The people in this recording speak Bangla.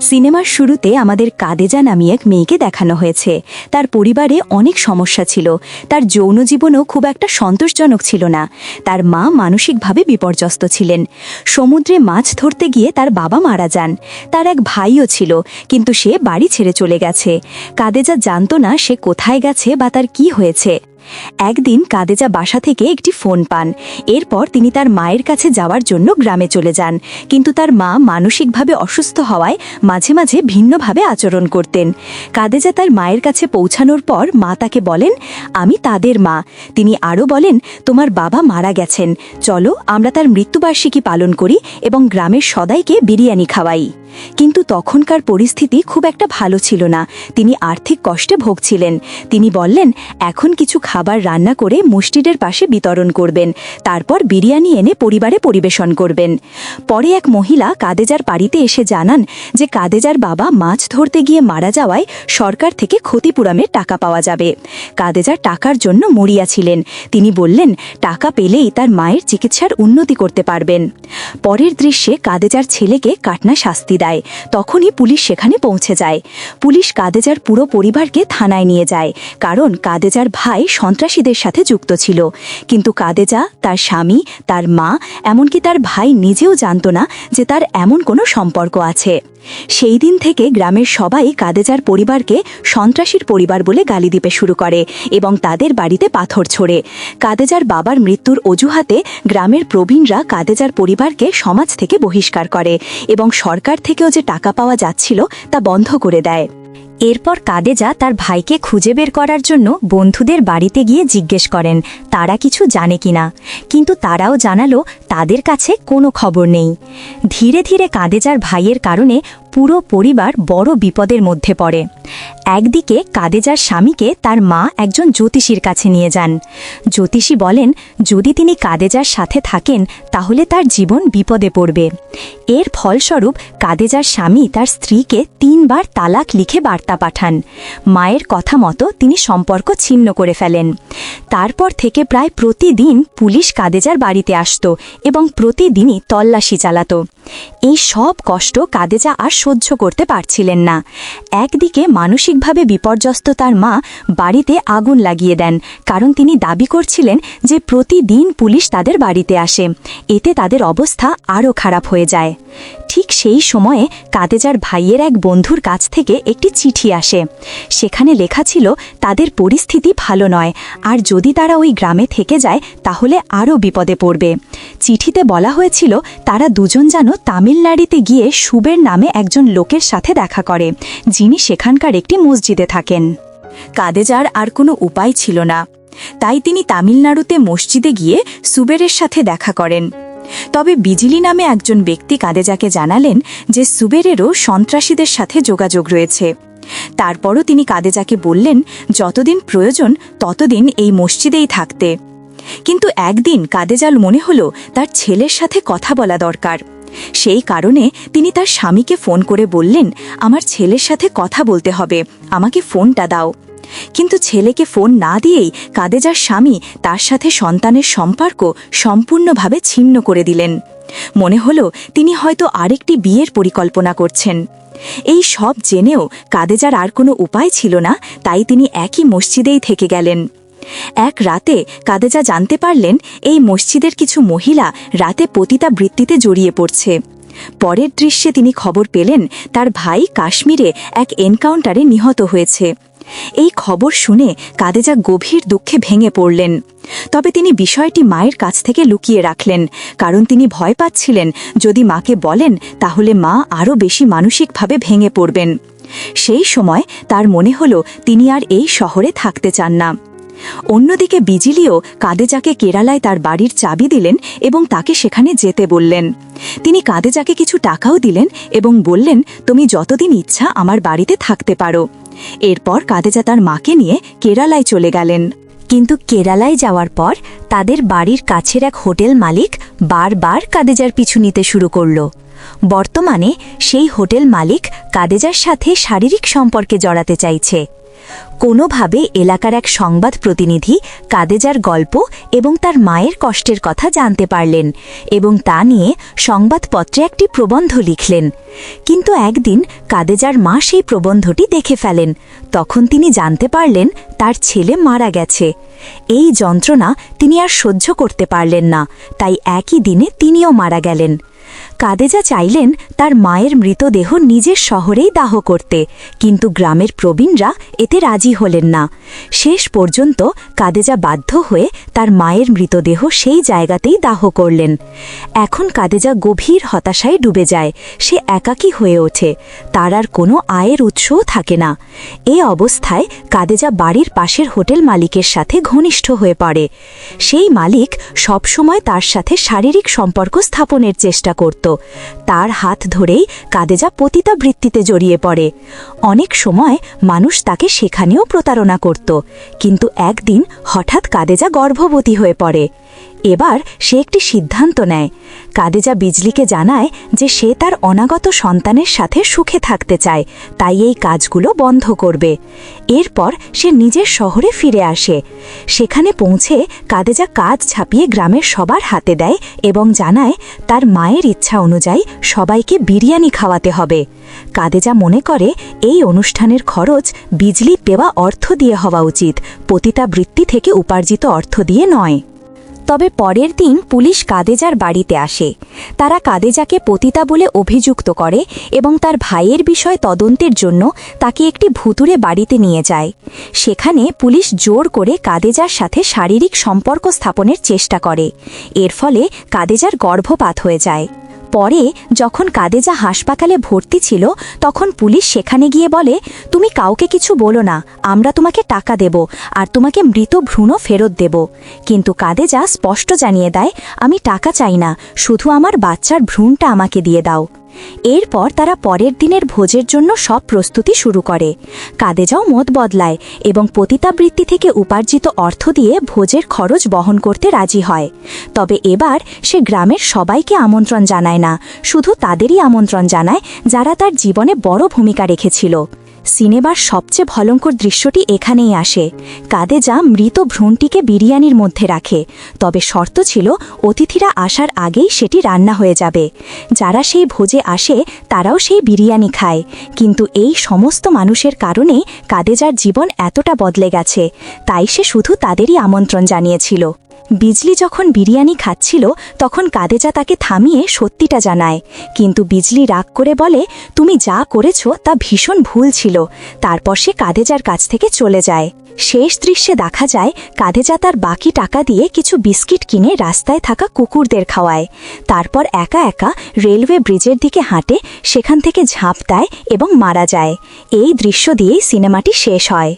সিনেমার শুরুতে আমাদের কাদেজা নামী এক মেয়েকে দেখানো হয়েছে। তার পরিবারে অনেক সমস্যা ছিল। তার যৌন জীবনও খুব একটা সন্তোষজনক ছিল না। তার মা মানসিকভাবে বিপর্যস্ত ছিলেন। সমুদ্রে মাছ ধরতে গিয়ে তার বাবা মারা যান। তার এক ভাইও ছিল, কিন্তু সে বাড়ি ছেড়ে চলে গেছে। কাদেজা জানত না সে কোথায় গেছে বা তার কি হয়েছে। একদিন কাদেজা বাসা থেকে একটি ফোন পান। এরপর তিনি তার মায়ের কাছে যাওয়ার জন্য গ্রামে চলে যান। কিন্তু তার মা মানসিকভাবে অসুস্থ হওয়ায় মাঝে মাঝে ভিন্নভাবে আচরণ করতেন। কাদেজা তার মায়ের কাছে পৌঁছানোর পর মা তাকে বলেন, আমি তাদের মা। তিনি আরও বলেন, তোমার বাবা মারা গেছেন। চলো আমরা তার মৃত্যুবার্ষিকী পালন করি এবং গ্রামের সদাইকে বিরিয়ানি খাওয়াই। কিন্তু তখনকার পরিস্থিতি খুব একটা ভালো ছিল না। তিনি আর্থিক কষ্টে ভোগছিলেন। তিনি বললেন, এখন কিছু খাবার রান্না করে মুষ্টিদের পাশে বিতরণ করবেন। তারপর বিরিয়ানি এনে পরিবারে পরিবেশন করবেন। পরে এক মহিলা কাদেজার বাড়িতে এসে জানান যে কাদেজার বাবা মাছ ধরতে গিয়ে মারা যাওয়ায় সরকার থেকে ক্ষতিপূরণের টাকা পাওয়া যাবে। কাদেজার টাকার জন্য মরিয়া ছিলেন। তিনি বললেন, টাকা পেলেই তার মায়ের চিকিৎসার উন্নতি করতে পারবেন। পরের দৃশ্যে কাদেজার ছেলেকে কাটনা শাস্তি দেয়। তখনই পুলিশ সেখানে পৌঁছে যায়। পুলিশ কাদেজার পুরো পরিবারকে থানায় নিয়ে যায়, কারণ কাদেজার ভাই সন্ত্রাসীদের সাথে যুক্ত ছিল। কিন্তু কাদেজা, তার স্বামী, তার মা, এমনকি তার ভাই নিজেও জানত না যে তার এমন কোনো সম্পর্ক আছে। সেই দিন থেকে গ্রামের সবাই কাদেজার পরিবারকে সন্ত্রাসীর পরিবার বলে গালি দিতে শুরু করে এবং তাদের বাড়িতে পাথর ছোড়ে। কাদেজার বাবার মৃত্যুর অজুহাতে গ্রামের প্রবীণরা কাদেজার পরিবারকে সমাজ থেকে বহিষ্কার করে এবং সরকার থেকেও যে টাকা পাওয়া যাচ্ছিল তা বন্ধ করে দেয়। এরপর কাদেজা তার ভাইকে খুঁজে বের করার জন্য বন্ধুদের বাড়িতে গিয়ে জিজ্ঞেস করেন, তারা কিছু জানে কিনা কিন্তু তারাও জানালো, তাদের কাছে কোনো খবর নেই। ধীরে ধীরে কাদেজার ভাইয়ের কারণে পুরো পরিবার বড় বিপদের মধ্যে পড়ে। একদিকে কাদেজার স্বামীকে তার মা একজন জ্যোতিষীর কাছে নিয়ে যান। জ্যোতিষী বলেন, যদি তিনি কাদেজার সাথে থাকেন, তাহলে তার জীবন বিপদে পড়বে। এর ফলস্বরূপ কাদেজার স্বামী তার স্ত্রীকে তিনবার তালাক লিখে বার্তা পাঠান। মায়ের কথা মতো তিনি সম্পর্ক ছিন্ন করে ফেলেন। তারপর থেকে প্রায় প্রতিদিন পুলিশ কাদেজার বাড়িতে আসত এবং প্রতিদিনই তল্লাশি চালাত। এই সব কষ্ট কাদেজা আর সহ্য করতে পারছিলেন না। একদিকে মানসিকভাবে বিপর্যস্ত তার মা বাড়িতে আগুন লাগিয়ে দেন, কারণ তিনি দাবি করছিলেন যে প্রতিদিন পুলিশ তাদের বাড়িতে আসে, এতে তাদের অবস্থা আরও খারাপ হয়ে যায়। ঠিক সেই সময়ে কাদেজার ভাইয়ের এক বন্ধুর কাছ থেকে একটি চিঠি আসে। সেখানে লেখা ছিল, তাদের পরিস্থিতি ভালো নয়। আর যদি তারা ওই গ্রামে থেকে যায়, তাহলে আরও বিপদে পড়বে। চিঠিতে বলা হয়েছিল, তারা দুজন যেন তামিলনাড়িতে গিয়ে সুবের নামে একজন লোকের সাথে দেখা করে, যিনি সেখানকার একটি মসজিদে থাকেন। কাদেজার আর কোনো উপায় ছিল না। তাই তিনি তামিলনাড়ুতে মসজিদে গিয়ে সুবেরের সাথে দেখা করেন। তবে বিজলি নামে একজন ব্যক্তি কাদেজাকে জানালেন যে সুবেরেরও সন্ত্রাসীদের সাথে যোগাযোগ রয়েছে। তারপরও তিনি কাদেজাকে বললেন, যতদিন প্রয়োজন, ততদিন এই মসজিদেই থাকতে। কিন্তু একদিন কাদেজাল মনে হলো তার ছেলের সাথে কথা বলা দরকার। সেই কারণে তিনি তার স্বামীকে ফোন করে বললেন, আমার ছেলের সাথে কথা বলতে হবে, আমাকে ফোনটা দাও। কিন্তু ছেলেকে ফোন না দিয়েই কাদেজার স্বামী তার সাথে সন্তানের সম্পর্ক সম্পূর্ণভাবে ছিন্ন করে দিলেন। মনে হলো তিনি হয়তো আরেকটি বিয়ের পরিকল্পনা করছেন। এই সব জেনেও কাদেজার আর কোনো উপায় ছিল না, তাই তিনি একই মসজিদেই থেকে গেলেন। এক রাতে কাদেজা জানতে পারলেন এই মসজিদের কিছু মহিলা রাতে পতিতা বৃত্তিতে জড়িয়ে পড়ছে। পরের দৃশ্যে তিনি খবর পেলেন তার ভাই কাশ্মীরে এক এনকাউন্টারে নিহত হয়েছে। এই খবর শুনে কাদেজা গভীর দুঃখে ভেঙে পড়লেন। তবে তিনি বিষয়টি মায়ের কাছ থেকে লুকিয়ে রাখলেন, কারণ তিনি ভয় পাচ্ছিলেন, যদি মাকে বলেন, তাহলে মা আরও বেশি মানসিকভাবে ভেঙে পড়বেন। সেই সময় তার মনে হল তিনি আর এই শহরে থাকতে চান না। অন্যদিকে বিজিলিও কাদেজাকে কেরালায় তার বাড়ির চাবি দিলেন এবং তাকে সেখানে যেতে বললেন। তিনি কাদেজাকে কিছু টাকাও দিলেন এবং বললেন, তুমি যতদিন ইচ্ছা আমার বাড়িতে থাকতে পারো। এরপর কাদেজা তার মাকে নিয়ে কেরালায় চলে গেলেন। কিন্তু কেরালায় যাওয়ার পর তাদের বাড়ির কাছের এক হোটেল মালিক বারবার কাদেজার পিছু নিতে শুরু করল। বর্তমানে সেই হোটেল মালিক কাদেজার সাথে শারীরিক সম্পর্কে জড়াতে চাইছে। কোনোভাবে এলাকার এক সংবাদ প্রতিনিধি কাদেজার গল্প এবং তার মায়ের কষ্টের কথা জানতে পারলেন এবং তা নিয়ে সংবাদপত্রে একটি প্রবন্ধ লিখলেন। কিন্তু একদিন কাদেজার মা সেই প্রবন্ধটি দেখে ফেলেন। তখন তিনি জানতে পারলেন তার ছেলে মারা গেছে। এই যন্ত্রণা তিনি আর সহ্য করতে পারলেন না, তাই একই দিনে তিনিও মারা গেলেন। কাদেজা চাইলেন তার মায়ের মৃতদেহ নিজের শহরেই দাহ করতে, কিন্তু গ্রামের প্রবীণরা এতে রাজি হলেন না। শেষ পর্যন্ত কাদেজা বাধ্য হয়ে তার মায়ের মৃতদেহ সেই জায়গাতেই দাহ করলেন। এখন কাদেজা গভীর হতাশায় ডুবে যায়, সে একাকী হয়ে ওঠে, তার আর কোনো আয়ের উৎসও থাকে না। এ অবস্থায় কাদেজা বাড়ির পাশের হোটেল মালিকের সাথে ঘনিষ্ঠ হয়ে পড়ে। সেই মালিক সবসময় তার সাথে শারীরিক সম্পর্ক স্থাপনের চেষ্টা করত। তার হাত ধরেই কাদেজা পতিতাবৃত্তিতে জড়িয়ে পড়ে। অনেক সময় মানুষ তাকে সেখানেও প্রতারণা করত। কিন্তু একদিন হঠাৎ কাদেজা গর্ভবতী হয়ে পড়ে। এবার সে একটি সিদ্ধান্ত নেয়। কাদেজা বিজলিকে জানায় যে সে তার অনাগত সন্তানের সাথে সুখে থাকতে চায়, তাই এই কাজগুলো বন্ধ করবে। এরপর সে নিজের শহরে ফিরে আসে। সেখানে পৌঁছে কাদেজা কাজ ছাপিয়ে গ্রামের সবার হাতে দেয় এবং জানায় তার মায়ের ইচ্ছা অনুযায়ী সবাইকে বিরিয়ানি খাওয়াতে হবে। কাদেজা মনে করে এই অনুষ্ঠানের খরচ বিজলি পেওয়া অর্থ দিয়ে হওয়া উচিত, পতিতাবৃত্তি থেকে উপার্জিত অর্থ দিয়ে নয়। তবে পরের দিন পুলিশ কাদেজার বাড়িতে আসে। তারা কাদেজাকে পতিতা বলে অভিযুক্ত করে এবং তার ভাইয়ের বিষয় তদন্তের জন্য তাকে একটি ভুতুরে বাড়িতে নিয়ে যায়। সেখানে পুলিশ জোর করে কাদেজার সাথে শারীরিক সম্পর্ক স্থাপনের চেষ্টা করে। এর ফলে কাদেজার গর্ভপাত হয়ে যায়। পরে যখন কাদেজা হাসপাতালে ভর্তি ছিল, তখন পুলিশ সেখানে গিয়ে বলে, তুমি কাউকে কিছু বলো না, আমরা তোমাকে টাকা দেব, আর তোমাকে মৃত ভ্রূণ ফেরত দেব। কিন্তু কাদেজা স্পষ্ট জানিয়ে দেয়, আমি টাকা চাই না, শুধু আমার বাচ্চার ভ্রূণটা আমাকে দিয়ে দাও। এরপর তারা পরের দিনের ভোজের জন্য সব প্রস্তুতি শুরু করে। কাদেজাও মত বদলায় এবং পতিতাবৃত্তি থেকে উপার্জিত অর্থ দিয়ে ভোজের খরচ বহন করতে রাজি হয়। তবে এবার সে গ্রামের সবাইকে আমন্ত্রণ জানায় না, শুধু তাদেরই আমন্ত্রণ জানায় যারা তার জীবনে বড় ভূমিকা রেখেছিল। সিনেমার সবচেয়ে ভয়ঙ্কর দৃশ্যটি এখানেই আসে। কাদেজা মৃত ভ্রূণটিকে বিরিয়ানির মধ্যে রাখে। তবে শর্ত ছিল, অতিথিরা আসার আগেই সেটি রান্না হয়ে যাবে। যারা সেই ভোজে আসে, তারাও সেই বিরিয়ানি খায়। কিন্তু এই সমস্ত মানুষের কারণেই কাদেজার জীবন এতটা বদলে গেছে। তাই সে শুধু তাদেরই আমন্ত্রণ জানিয়েছিল। বিজলি যখন বিরিয়ানি খাচ্ছিল, তখন কাদেজা তাকে থামিয়ে সত্যিটা জানায়। কিন্তু বিজলি রাগ করে বলে, তুমি যা করেছ, তা ভীষণ ভুল ছিল। তারপর সে কাদেজার কাছ থেকে চলে যায়। শেষ দৃশ্যে দেখা যায়, কাদেজা তার বাকি টাকা দিয়ে কিছু বিস্কিট কিনে রাস্তায় থাকা কুকুরদের খাওয়ায়। তারপর একা একা রেলওয়ে ব্রিজের দিকে হাঁটে, সেখান থেকে ঝাঁপ দেয় এবং মারা যায়। এই দৃশ্য দিয়েই সিনেমাটি শেষ হয়।